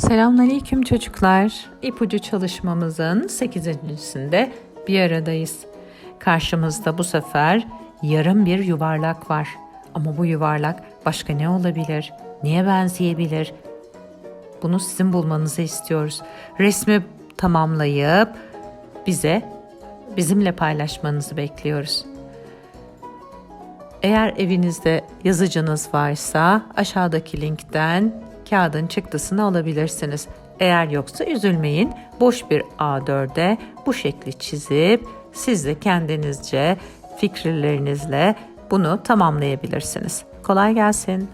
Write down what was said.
Selamünaleyküm çocuklar. İpucu çalışmamızın 8.sinde bir aradayız. Karşımızda bu sefer yarım bir yuvarlak var. Ama bu yuvarlak başka ne olabilir? Neye benzeyebilir? Bunu sizin bulmanızı istiyoruz. Resmi tamamlayıp bize bizimle paylaşmanızı bekliyoruz. Eğer evinizde yazıcınız varsa aşağıdaki linkten kağıdın çıktısını alabilirsiniz. Eğer yoksa üzülmeyin. Boş bir A4'e bu şekli çizip siz de kendinizce fikirlerinizle bunu tamamlayabilirsiniz. Kolay gelsin.